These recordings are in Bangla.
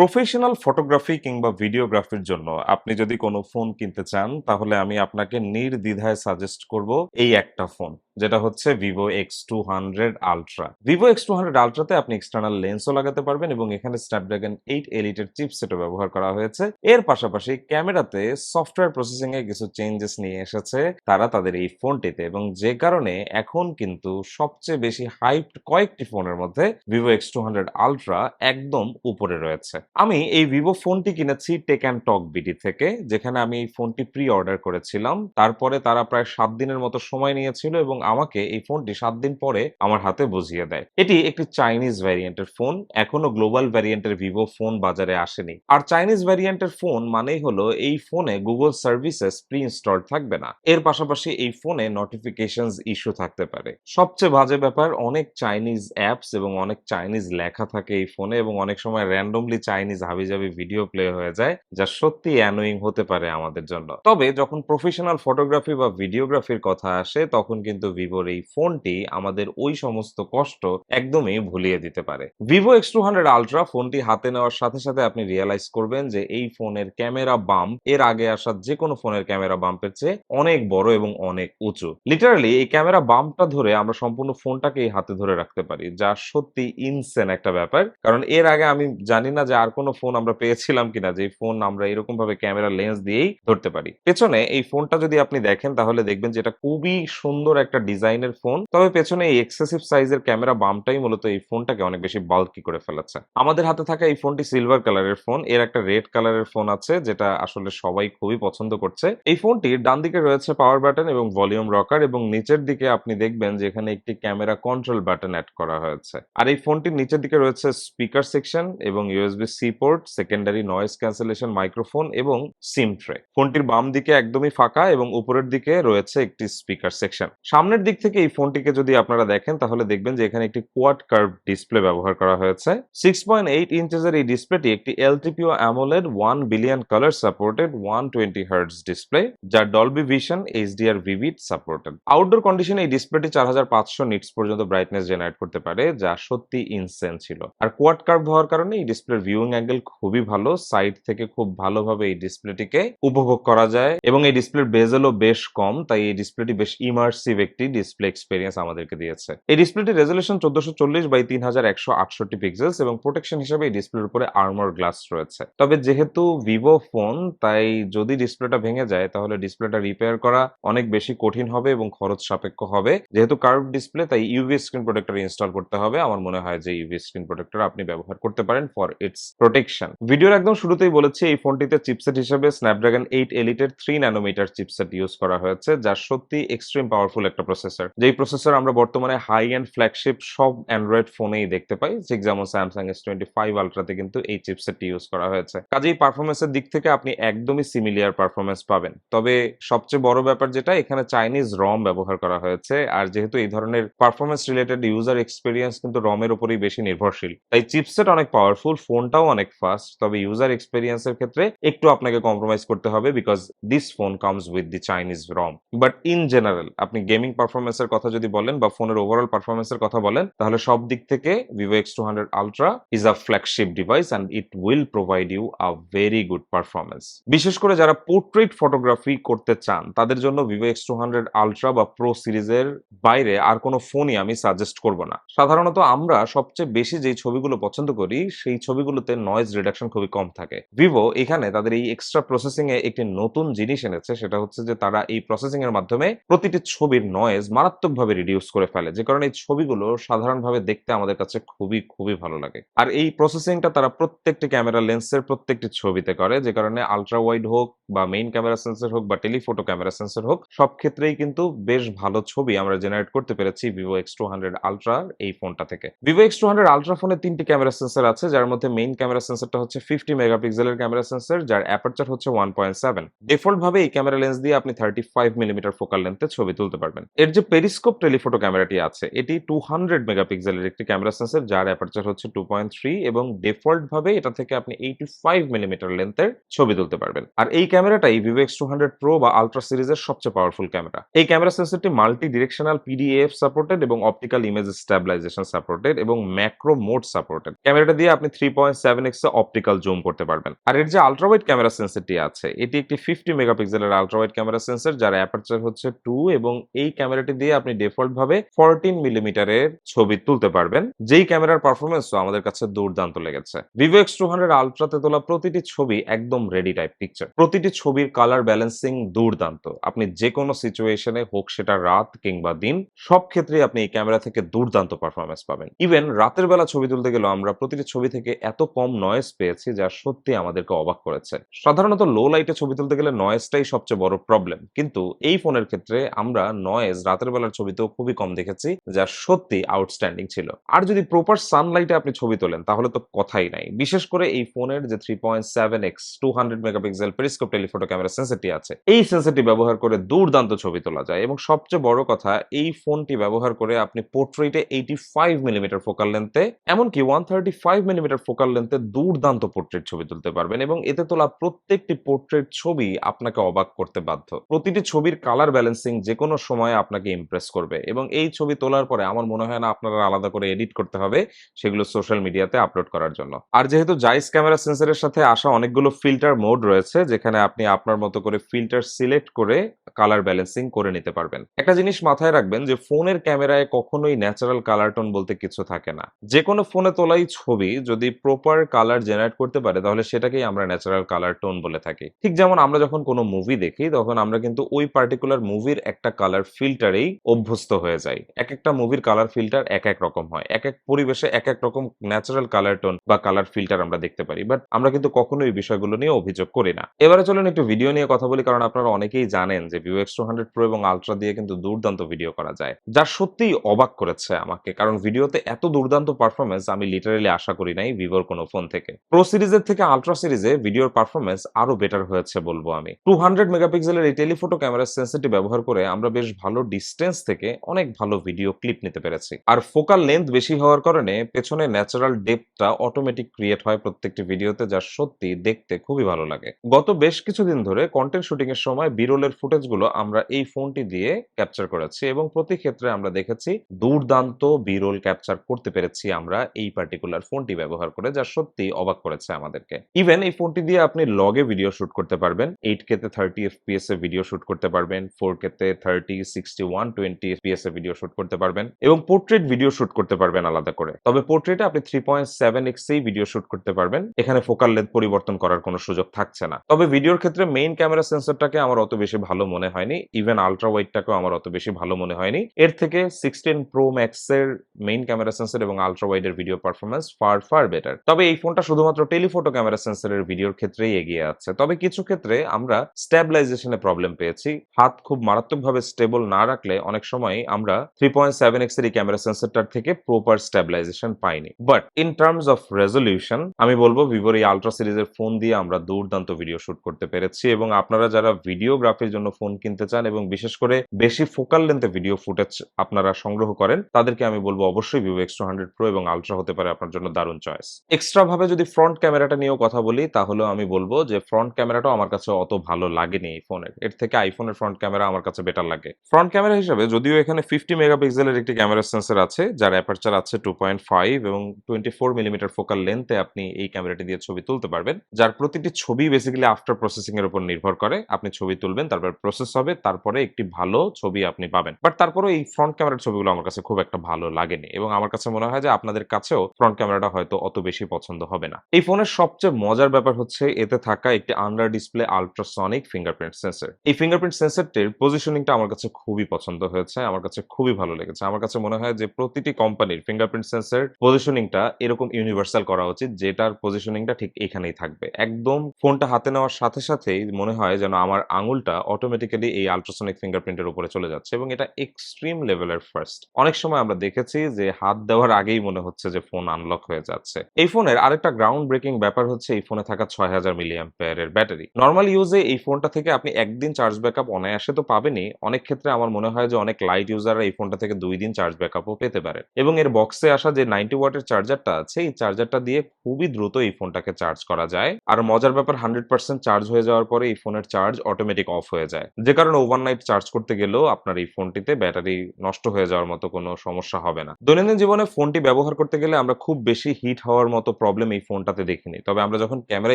প্রফেশনাল ফটোগ্রাফি কিংবা ভিডিওগ্রাফির জন্য আপনি যদি কোনো ফোন কিনতে চান, তাহলে আমি আপনাকে নির্দ্বিধায় সাজেস্ট করব এই একটা ফোন যেটা হচ্ছে Vivo X two hundred ultra Vivo X two hundred আলট্রাতে আপনি এক্সটার্নাল লেন্সও লাগাতে পারবেন এবং এখানে স্ন্যাপড্রাগন এইট এলিটের চিপসেটও ব্যবহার করা হয়েছে। এর পাশাপাশি ক্যামেরাতে সফটওয়্যার প্রসেসিং এ কিছু চেঞ্জেস নিয়ে এসেছে তারা তাদের এই ফোনটিতে এবং যে কারণে এখন কিন্তু সবচেয়ে বেশি হাইপড কয়েকটি ফোনের মধ্যে Vivo X two hundred ultra একদম উপরে রয়েছে। আমি এই ভিভো ফোনটি কিনেছি টেক অ্যান্ড টক বিডি থেকে, যেখানে আমি এই ফোনটি প্রি অর্ডার করেছিলাম। তারপরে তারা প্রায় সাত দিনের মতো সময় নিয়েছিল এবং আমাকে এই ফোনটি সাত দিন পরে আমার হাতে বুঝিয়ে দেয়। এটি একটি চাইনিজ ভ্যারিয়েন্টের ফোন, এখনও গ্লোবাল ভ্যারিয়েন্টের ভিভো ফোন বাজারে আসেনি। আর চাইনিজ ভ্যারিয়েন্টের ফোন মানেই হলো এই ফোনে গুগল সার্ভিসেস প্রি ইনস্টল থাকবে না। এর পাশাপাশি এই ফোনে নোটিফিকেশনস ইস্যু থাকতে পারে। সবচেয়ে বাজে ব্যাপার, অনেক চাইনিজ অ্যাপস এবং অনেক চাইনিজ লেখা থাকে এই ফোনে এবং অনেক সময় র্যান্ডমলি চাইনিজ হাবিজাবি ভিডিও প্লে হয়ে যায়, যা সত্যি অ্যানোয়িং হতে পারে আমাদের জন্য। তবে যখন প্রফেশনাল ফটোগ্রাফি বা ভিডিওগ্রাফির কথা আসে, তখন কিন্তু ভিভোর এই ফোনটি আমাদের ওই সমস্ত কষ্ট একদমই ভুলিয়ে দিতে পারে। Vivo X two hundred ultra ফোনটি হাতে নেওয়ার সাথে সাথে আপনি রিয়েলাইজ করবেন যে এই ফোনের ক্যামেরা বাম্প এর আগে আসা যে কোনো ফোনের ক্যামেরা বাম্পের চেয়ে অনেক বড় এবং অনেক উঁচু। লিটারালি এই ক্যামেরা বাম্পটা ধরে আমরা সম্পূর্ণ ফোনটাকে হাতে ধরে রাখতে পারি, যা সত্যি ইনসেন একটা ব্যাপার। কারণ এর আগে আমি জানি না যে আর কোনো ফোন আমরা পেয়েছিলাম কিনা, যে ফোন আমরা এরকম ভাবে ক্যামেরা লেন্স দিয়েই ধরতে পারি। পেছনে এই ফোনটা যদি আপনি দেখেন, তাহলে দেখবেন যে এটা খুবই সুন্দর একটা ডিজাইনের ফোন, তবে পেছনে এই এক্সেসিভ সাইজের ক্যামেরা বামটাই মূলত এই ফোনটাকে অনেক বেশি বাল্কি করে ফেলেছে। আমাদের হাতে থাকা এই ফোনটি সিলভার কালারের ফোন এর একটা রেড কালারের ফোন আছে, যেটা আসলে সবাই খুবই পছন্দ করছে। এই ফোনটির ডান দিকে রয়েছে পাওয়ার বাটন এবং ভলিউম রকার এবং নিচের দিকে আপনি দেখবেন যে এখানে একটি ক্যামেরা কন্ট্রোল বাটন অ্যাড করা হয়েছে। আর এই ফোনটির নিচের দিকে রয়েছে স্পিকার সেকশন এবং USB C port secondary noise cancellation microphone এবং সিম ট্রে ফোনটির বাম দিকে একদমই ফাঁকা এবং উপরের দিকে রয়েছে একটি স্পিকার সেকশন সামনের দিক থেকে এই ফোনটিকে যদি আপনারা দেখেন, তাহলে দেখবেন যে এখানে একটি কোয়াড কার্ভ ডিসপ্লে ব্যবহার করা হয়েছে। সিক্স পয়েন্ট এইট ইঞ্চেসের এই ডিসপ্লেটি একটি LTPO AMOLED one billion colour supported one twenty hertz display যা Dolby vision HDR vivid supported outdoor কন্ডিশনে এই ডিসপ্লেটি চার হাজার পাঁচশো নিটস পর্যন্ত ব্রাইটনেস জেনারেট করতে পারে, যা সত্যি ইনসেন ছিল। আর কোয়াড কার্ভ হওয়ার কারণে এই ডিসপ্লের ভিউইং অ্যাঙ্গেল খুবই ভালো সাইড থেকে খুব ভালোভাবে এই ডিসপ্লেটিকে উপভোগ করা যায়। এবং এই ডিসপ্লের বেজেলও বেশ কম, তাই এই ডিসপ্লেটি বেশ ইমার্সিভ একটি ডিসপ্লে এক্সপিরিয়েন্স আমাদেরকে দিয়েছে। এই ডিসপ্লেটি রেজলিউশন চোদ্দশো চল্লিশ বাই তিন হাজার একশো আটষট্টি পিক্সেলস এবং প্রোটেকশন হিসেবে এই ডিসপ্লের উপরে আর্মর গ্লাস রয়েছে। তবে যেহেতু ভিভো ফোন তাই যদি ডিসপ্লেটা ভেঙে যায়, তাহলে ডিসপ্লেটা রিপেয়ার করা অনেক বেশি কঠিন হবে এবং খরচ সাপেক্ষ হবে। যেহেতু কার্ভ ডিসপ্লে তাই ইউভি স্ক্রিন প্রোটেক্টর ইনস্টল করতে হবে। আমার মনে হয় যে ইউভি স্ক্রিন প্রোটেক্টর আপনি ব্যবহার করতে পারেন ফর ইটস প্রোটেকশন ভিডিওর একদম শুরুতেই বলেছি, এই ফোনটিতে চিপসেট হিসেবে স্ন্যাপড্রাগন এইট এলিটের থ্রি ন্যানোমিটার চিপসেট ইউজ করা হয়েছে, যা সত্যি এক্সট্রিম পাওয়ারফুল একটা প্রসেসর যেই প্রসেসর আমরা বর্তমানে হাই এন্ড ফ্ল্যাগশিপ সব অ্যান্ড্রয়েড ফোনেই দেখতে পাই, ঠিক যেমন স্যামসাং এস টোয়েন্টি ফাইভ আলট্রাতে কিন্তু এই চিপসেটটি ইউজ করা হয়েছে। কাজেই পারফরমেন্সের দিক থেকে আপনি একদমই সিমিলিয়ার পারফরমেন্স পাবেন। তবে সবচেয়ে বড় ব্যাপার যেটা, এখানে চাইনিজ রম ব্যবহার করা হয়েছে, আর যেহেতু এই ধরনের পারফরমেন্স রিলেটেড ইউজার এক্সপিরিয়েন্স কিন্তু রমের উপরেই বেশি নির্ভরশীল। তাই চিপসেট অনেক পাওয়ারফুল ফোনটাও অনেক ফাস্ট তবে ইউজার এক্সপিরিয়েন্সের ক্ষেত্রে একটু আপনাকে কম্প্রোমাইজ করতে হবে because this phone comes with the Chinese ROM but in general আপনি গেমিং পারফরমেন্সের কথা যদি বলেন বা ফোনের ওভারঅল পারফরমেন্সের কথা বলেন, তাহলে সব দিক থেকে Vivo X two hundred ultra is a flagship device and it will provide you a very good performance বিশেষ করে যারা পোর্ট্রেট ফটোগ্রাফি করতে চান, তাদের জন্য Vivo X two hundred ultra বা প্রো সিরিজের বাইরে আর কোনো ফোনই আমি সাজেস্ট করব না। সাধারণত আমরা সবচেয়ে বেশি যেই ছবিগুলো পছন্দ করি, সেই ছবিগুলোতে নয়েজ রিডাকশন খুবই কম থাকে। ভিভো এখানে তাদের এই এক্সট্রা প্রসেসিং এ একটি নতুন জিনিস এনেছে, সেটা হচ্ছে যে তারা এই প্রসেসিং এর মাধ্যমে প্রতিটি ছবির নয়েজ মারাত্মকভাবে রিডিউস করে ফেলে, যে কারণে এই ছবিগুলো সাধারণভাবে দেখতে আমাদের কাছে খুবই খুবই ভালো লাগে। আর এই প্রসেসিংটা তারা প্রত্যেকটি ক্যামেরা লেন্সের প্রত্যেকটি ছবিতে করে, যে কারণে আলট্রা ওয়াইড হোক বা মেইন ক্যামেরা সেন্সর হোক বা টেলিফোটো ক্যামেরা সেন্সর হোক, সব ক্ষেত্রেই কিন্তু বেশ ভালো ছবি আমরা জেনারেট করতে পেরেছি Vivo X two hundred ultra এই ফোনটা থেকে। Vivo X two hundred ultra ফোনে তিনটি ক্যামেরা সেন্সর আছে, যার মধ্যে মেইন ক্যামেরা সেন্সরটা হচ্ছে ফিফটি মেগাপিক্সেলের ক্যামেরা সেন্সর যার অ্যাপারচার হচ্ছে ওয়ান পয়েন্ট সেভেন ডিফল্ট ভাবে এই ক্যামেরা লেন্স দিয়ে আপনি থার্টি ফাইভ মিলিমিটার ফোকাল লেন্থে ছবি তুলতে পারবেন। এর যে পেরিস্কোপ টেলিফোটো ক্যামেরাটি আছে, এটি টু হান্ড্রেড মেগাপিক্সেলের একটি ক্যামেরা সেন্সর যার অ্যাপারচার হচ্ছে টু পয়েন্ট থ্রি এবং ডিফল্ট ভাবে এটা থেকে আপনি এইটি ফাইভ মিলিমিটার লেন্থের ছবি তুলতে পারবেন। আর এই ক্যামেরাটাই Vivo X two hundred pro বা আলট্রা সিরিজের সবচেয়ে পাওয়ারফুল ক্যামেরা এই ক্যামেরা সেন্সরটি মাল্টি ডিরেকশনাল পিডিএফ সাপোর্টেড এবং অপটিক্যাল ইমেজ স্ট্যাবিলাইজেশন সাপোর্টেড এবং ম্যাক্রো মোড সাপোর্টেড ক্যামেরাটা দিয়ে আপনি three point seven X optical zoom করতে পারবেন। আর এর যে আলট্রাওয়াইড ক্যামেরা সেন্সরটি আছে, এটি একটি ফিফটি মেগাপিক্সেলের আলট্রাওয়াইড ক্যামেরা সেন্সর যার অ্যাপারচার হচ্ছে টু এবং এই ক্যামেরাটি দিয়ে আপনি ডিফল্ট ভাবে ফোরটিন মিলিমিটারের ছবি তুলতে পারবেন। যেই ক্যামেরার পারফরমেন্সও আমাদের কাছে দুর্দান্ত লেগেছে। ভিভো এক্স টু হান্ড্রেড আলট্রাতে তোলা প্রতিটি ছবি একদম রেডি টাইপ পিকচার প্রতিটি ছবির কালার ব্যালেন্সিং দুর্দান্ত। আপনি যে কোনো সিচুয়েশনে হোক সেটা রাত কিংবা দিন, সব ক্ষেত্রে আপনি এই ক্যামেরা থেকে দুর্দান্ত পারফরমেন্স পাবেন। ইভেন রাতের বেলা ছবি তুলতে গেলেও আমরা প্রতিটি ছবি থেকে এত কম নয়েজ পেয়েছি যা সত্যি আমাদেরকে অবাক করেছে। সাধারণত লো লাইটে ছবি তুলতে গেলে নয়েজটাই সবচেয়ে বড় প্রবলেম কিন্তু এই ফোনের ক্ষেত্রে আমরা নয়েজ রাতের বেলার ছবিতেও খুবই কম দেখেছি, যা সত্যি আউটস্ট্যান্ডিং ছিল। আর যদি প্রপার সানলাইটে আপনি ছবি তোলেন, তাহলে তো কথাই নাই। বিশেষ করে এই ফোনের যে three point seven X two hundred megapixel periscope telephoto camera সেন্সরটি আছে, এই সেন্সরটি ব্যবহার করে দুর্দান্ত ছবি তোলা যায়। এবং সবচেয়ে বড় কথা, এই ফোনটি ব্যবহার করে আপনি পোর্ট্রেটে এইটি ফাইভ মিলিমিটার ফোকাল লেন্থে এমনকি one thirty five millimetre focal লেন্থে দুর্দান্ত পোর্ট্রেট ছবি তুলতে পারবেন। এবং এতে তোলা প্রত্যেকটি পোর্ট্রেট ছবি আপনাকে অবাক করতে বাধ্য। প্রতিটি ছবির কালার ব্যালেন্সিং যে কোনো সময় আপনাকে ইমপ্রেস করবে। এবং এই ছবি তোলার পরে আমার মনে হয় না আপনারা আলাদা করে এডিট করতে হবে সেগুলো সোশ্যাল মিডিয়াতে আপলোড করার জন্য। আর যেহেতু জাইস ক্যামেরা সেন্সরের সাথে আসা অনেকগুলো ফিল্টার মোড রয়েছে, যেখানে আপনি আপনার মতো করে ফিল্টার সিলেক্ট করে কালার ব্যালেন্সিং করে নিতে পারবেন। একটা জিনিস মাথায় রাখবেন যে ফোনের ক্যামেরায় কখনোই ন্যাচারাল কালার টোন বলতে কিছু থাকে না। যে কোনো ফোনে তোলাই ছবি যদি প্রপার কালার জেনারেট করতে পারে, তাহলে সেটাকেই আমরা ন্যাচারাল কালার টোন বলে থাকি। ঠিক যেমন আমরা যখন কোনো মুভি দেখি, তখন আমরা কিন্তু ওই পার্টিকুলার মুভির একটা কালার ফিল্টারেই অভ্যস্ত হয়ে যাই এক একটা মুভির কালার ফিল্টার এক এক রকম হয়। এক এক পরিবেশে এক এক রকম ন্যাচারাল কালার টোন বা কালার ফিল্টার আমরা দেখতে পারি। বাট আমরা কিন্তু কখনোই এই বিষয়গুলো নিয়ে অভিযোগ করি না। এবারে চলুন একটু ভিডিও নিয়ে কথা বলি, কারণ আপনারা অনেকেই জানেন যে Vivo X two hundred pro এবং আলট্রা দিয়ে কিন্তু দুর্দান্ত ভিডিও করা যায়। যা সত্যিই অবাক করেছে আমাকে, কারণ ভিডিওতে এত দুর্দান্ত পারফরমেন্স আমি লিটারেলি আশা করি নাই ভিভোর কোনো ফোন থেকে। প্রো সিরিজের থেকে আলট্রা সিরিজে ভিডিওর পারফরমেন্স আরও বেটার হয়েছে বলব আমি। টু হান্ড্রেড মেগাপিক্সেলের এই টেলিফোটো ক্যামেরার সেন্সরটি ব্যবহার করে আমরা বেশ ভালো ডিস্টেন্স থেকে অনেক ভালো ভিডিও ক্লিপ নিতে পেরেছি। আর ফোকাল লেন্থ বেশি হওয়ার কারণে পেছনে ন্যাচারাল ডেপটা অটোমেটিক ক্রিয়েট হয় প্রত্যেকটি ভিডিওতে যা সত্যি দেখতে খুবই ভালো লাগে। গত বেশ কিছুদিন ধরে কন্টেন্ট শুটিং এর সময় বিরলের ফুটেজগুলো আমরা এই ফোনটি দিয়ে ক্যাপচার করেছি এবং প্রতি ক্ষেত্রে আমরা দেখেছি দুর্দান্ত বিরল ক্যাপচার করতে পেরেছি আমরা এই পার্টিকুলার ফোনটি ব্যবহার করে, যা সত্যি অবাক করেছে আমাদেরকে। ইভেন এই ফোনটি দিয়ে আপনি লগে ভিডিও শুট করতে পারবেন এইট কে তে থার্টি এফপিএস এ ভিডিও শুট করতে পারবেন ফোর কে তে thirty sixty one twenty video shoot করতে পারবেন এবং পোর্ট্রেট ভিডিও শুট করতে পারবেন আলাদা করে। তবে পোর্ট্রেটে আপনি থ্রি পয়েন্ট সেভেন এই ভিডিও শুট করতে পারবেন। এখানে ফোকাল লেন্থ পরিবর্তন করার কোনো সুযোগ থাকছে না। তবে ভিডিওর ক্ষেত্রে মেইন ক্যামেরা সেন্সরটাকে আমার অত বেশি ভালো মনে হয়নি। ইভেন আলট্রা ওয়াইডটাকেও আমার অত বেশি ভালো মনে হয়নি। এর থেকে সিক্সটিন প্রো ম্যাক্স এর মেইন ক্যামেরা সেন্সর এবং ultra ওয়াইডের video performance far far better তবে এই ফোনটা শুধুমাত্র টেলিফোটো ক্যামেরা সেন্সরের ভিডিওর ক্ষেত্রেই এগিয়ে আছে। তবে কিছু ক্ষেত্রে আমরা স্ট্যাবিলাইজেশনে প্রবলেম পেয়েছি। হাত খুব মারাত্মকভাবে স্টেবল না রাখলে অনেক সময় আমরা থ্রি পয়েন্ট সেভেন এক্সের এই ক্যামেরা সেন্সরটার থেকে প্রপার স্ট্যাবিলাইজেশন পাইনি। But in terms of resolution আমি বলব ভিভোর এই আলট্রা সিরিজের ফোন দিয়ে আমরা দুর্দান্ত ভিডিও শুট করতে পেরেছি এবং আপনারা যারা ভিডিওগ্রাফির জন্য ফোন কিনতে চান এবং বিশেষ করে বেশি ফোকাল লেন্থে ভিডিও ফুটেজ আপনারা সংগ্রহ করেন, তাদেরকে আমি বলব অবশ্যই Vivo X two hundred pro এবং আলট্রা হতে পারে আপনার জন্য দারুণ চয়েস এক্সট্রা ভাবে যদি ফ্রন্ট ক্যামেরাটা নিয়েও কথা বলি তাহলে আমি বলব যে ফ্রন্ট ক্যামেরাটাও আমার কাছে অত ভালো লাগেনি এই ফোনের এর থেকে আইফোনের ফ্রন্ট ক্যামেরা আমার কাছে বেটার লাগে। ফ্রন্ট ক্যামেরা হিসাবে, যদিও এখানে ফিফটি মেগাপিক্সেলের একটি ক্যামেরা সেন্সর আছে, যার অ্যাপারচার আছে টু পয়েন্ট ফাইভ এবং টোয়েন্টি ফোর মিলিমিটার ফোকাল লেন্থে আপনি এই ক্যামেরাটি দিয়ে ছবি তুলতে পারবেন, যার প্রতিটি ছবি বেসিক্যালি আফটার প্রসেসিং এর উপর নির্ভর করে। আপনি ছবি তুলবেন, তারপর প্রসেস হবে, তারপরে একটি ভালো ছবি আপনি পাবেন। বাট তারপরে এই ফ্রন্ট ক্যামেরার ছবিগুলো আমার কাছে খুব একটা ভালো লাগেনি এবং আমার কাছে মনে হয় যে আপনাদের কাছেও ফ্রন্ট ক্যামেরাটা হয়তো অত বেশি পছন্দ হবে না। এই ফোনের সবচেয়ে মজার ব্যাপার হচ্ছে, এতে থাকা একটি under display ultrasonic fingerprint sensor এই ফিঙ্গারপ্রিন্ট সেন্সরটির পজিশনিংটা আমার কাছে খুবই পছন্দ হয়েছে। আমার কাছে খুবই ভালো লেগেছে। আমার কাছে মনে হয় যে প্রতিটি কোম্পানির ফিঙ্গারপ্রিন্ট সেন্সর পজিশনিংটা এরকম ইউনিভার্সাল করা উচিত, যেটার পজিশনিংটা ঠিক এখানেই থাকবে। একদম ফোনটা হাতে নেওয়ার সাথে সাথেই মনে হয় যেন আমার আঙুলটা অটোমেটিক্যালি এই আলট্রাসনিক ফিঙ্গারপ্রিন্টের উপরে চলে যাচ্ছে এবং এটা এক্সট্রিম লেভেলের ফার্স্ট অনেক সময় আমরা দেখেছি যে হাত দেওয়ার আগেই মনে হচ্ছে যে ফোন আনলক হয়ে যাচ্ছে। এই ফোনের আরেকটা গ্রাউন্ড ব্রেকিং ব্যাপার হচ্ছে এই ফোনে থাকা ছয় হাজার মিলিয়াম ব্যাটারি। নর্মাল ইউজে এই ফোনটা থেকে আপনি একদিন চার্জ ব্যাকআপ অনায়াসে তো পাবেনই। অনেক ক্ষেত্রে আমার মনে হয় যে অনেক লাইট ইউজাররা এই ফোনটা থেকে দুই দিন চার্জ ব্যাকআপও পেতে পারে এবং এর বক্সে আসা যে 90 ওয়াটের চার্জারটা আছে, এই চার্জারটা দিয়ে খুবই দ্রুত এই ফোনটাকে চার্জ করা যায়। আর মজার ব্যাপার 100% চার্জ হয়ে যাওয়ার পরে এই ফোনের চার্জ অটোমেটিক অফ হয়ে যায়। যে কারণে ওভারনাইট চার্জ করতে গেলেও আপনার এই ফোনটিতে ব্যাটারি নষ্ট হয়ে যাওয়ার মতো কোনো সমস্যা হবে না। দৈনন্দিন জীবনে ফোনটি ব্যবহার করতে গেলে আমরা খুব বেশি হিট হওয়ার মতো প্রবলেম এই ফোনটাতে দেখিনি। তবে আমরা যখন ক্যামেরা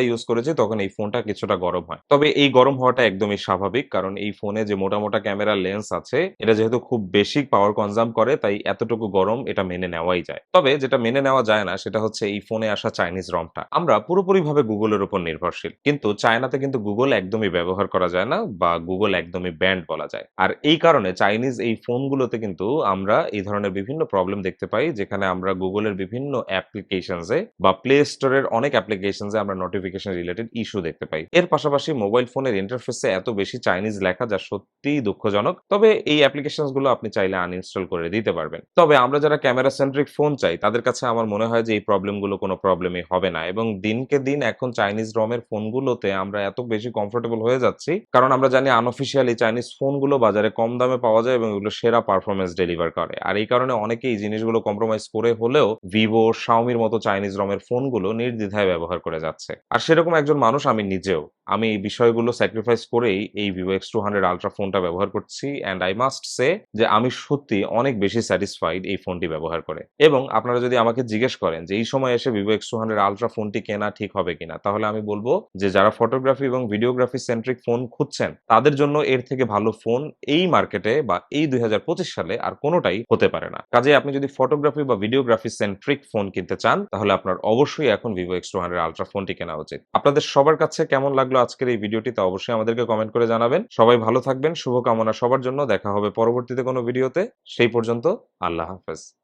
ইউজ করেছি তখন এই ফোনটা কিছুটা গরম হয়। তবে এই গরম হওয়াটা একদমই স্বাভাবিক। কারণ এই ফোনে যে মোটা, মোটা ক্যামেরা লেন্স আছে, এটা যেহেতু খুব বেশি পাওয়ার কনজাম্প করে তাই এতটুকু গরম এটা মেনে নেওয়াই যায়। তবে যেটা মেনে নেওয়া যায় না সেটা হচ্ছে এই ফোনে আসা চাইনিজ রমটা। আমরা পুরোপুরিভাবে গুগলের উপর নির্ভরশীল। কিন্তু চায়নাতে কিন্তু গুগল একদমই ব্যবহার করা যায় না বা গুগল একদমই ব্যান্ড বলা যায়। আর এই কারণে চাইনিজ এই ফোনগুলোতে কিন্তু আমরা এই ধরনের বিভিন্ন প্রবলেম দেখতে পাই যেখানে আমরা গুগলের বিভিন্ন অ্যাপ্লিকেশনস বা প্লে স্টোরের অনেক অ্যাপ্লিকেশনস আমরা নোটিফিকেশন রিলেটেড ইস্যু দেখতে পাই। এর পাশাপাশি মোবাইল ফোনের ইন্টারফেসে এত বেশি চাইনিজ লেখা যা সত্যিই দুঃখজনক। তবে এই অ্যাপ্লিকেশনসগুলো আপনি চাইলে আনইনস্টল করে দিতে পারবেন। তবে আমরা যারা ক্যামেরা সেন্ট্রিক ফোন চাই তাদের কাছে আমার মনে হয় যে এই প্রবলেমগুলো কোনো প্রবলেমই হবে না এবং দিনকে দিন এখন চাইনিজ রমের ফোনগুলোতে আমরা এত বেশি কমফোর্টেবল হয়ে যাচ্ছি কারণ আমরা জানি আনঅফিসিয়াল এই চাইনিজ ফোনগুলো বাজারে কম দামে পাওয়া যায় এবং এগুলো সেরা পারফরমেন্স ডেলিভার করে। আর এই কারণে অনেকেই এই জিনিসগুলো কম্প্রোমাইজ করে হলেও ভিভো, শাওমির মতো চাইনিজ রমের ফোনগুলো নির্দ্বিধায় ব্যবহার করে যাচ্ছে। আর সেরকম একজন মানুষ আমি নিজেও। আমি এই বিষয়গুলো স্যাক্রিফাইস করেই এই Vivo X200 Ultra ফোনটা ব্যবহার করছি অ্যান্ড আই মাস্ট সে যে আমি সত্যি অনেক বেশি স্যাটিসফাইড এই ফোনটি ব্যবহার করে। এবং আপনারা যদি আমাকে জিজ্ঞেস করেন যে এই সময় এসে Vivo X200 Ultra ফোনটি কেনা ঠিক হবে কিনা? তাহলে আমি বলব যে যারা ফটোগ্রাফি এবং ভিডিওগ্রাফি সেন্ট্রিক ফোন খুঁজছেন, তাদের জন্য এর থেকে ভালো ফোন এই মার্কেটে বা এই ২০২৫ সালে আর কোনোটাই হতে পারে না। কাজে আপনি যদি ফটোগ্রাফি বা ভিডিওগ্রাফি সেন্ট্রিক ফোন কিনতে চান, তাহলে আপনার অবশ্যই এখন Vivo X200 Ultra ফোনটি কেনা উচিত। আপনাদের সবার কাছে কেমন লাগল আজকের এই ভিডিওটি তা অবশ্যই আমাদেরকে কমেন্ট করে জানাবেন। সবাই ভালো থাকবেন। শুভকামনা সবার জন্য। দেখা হবে পরবর্তীতে কোনো ভিডিওতে। সেই পর্যন্ত আল্লাহ হাফেজ।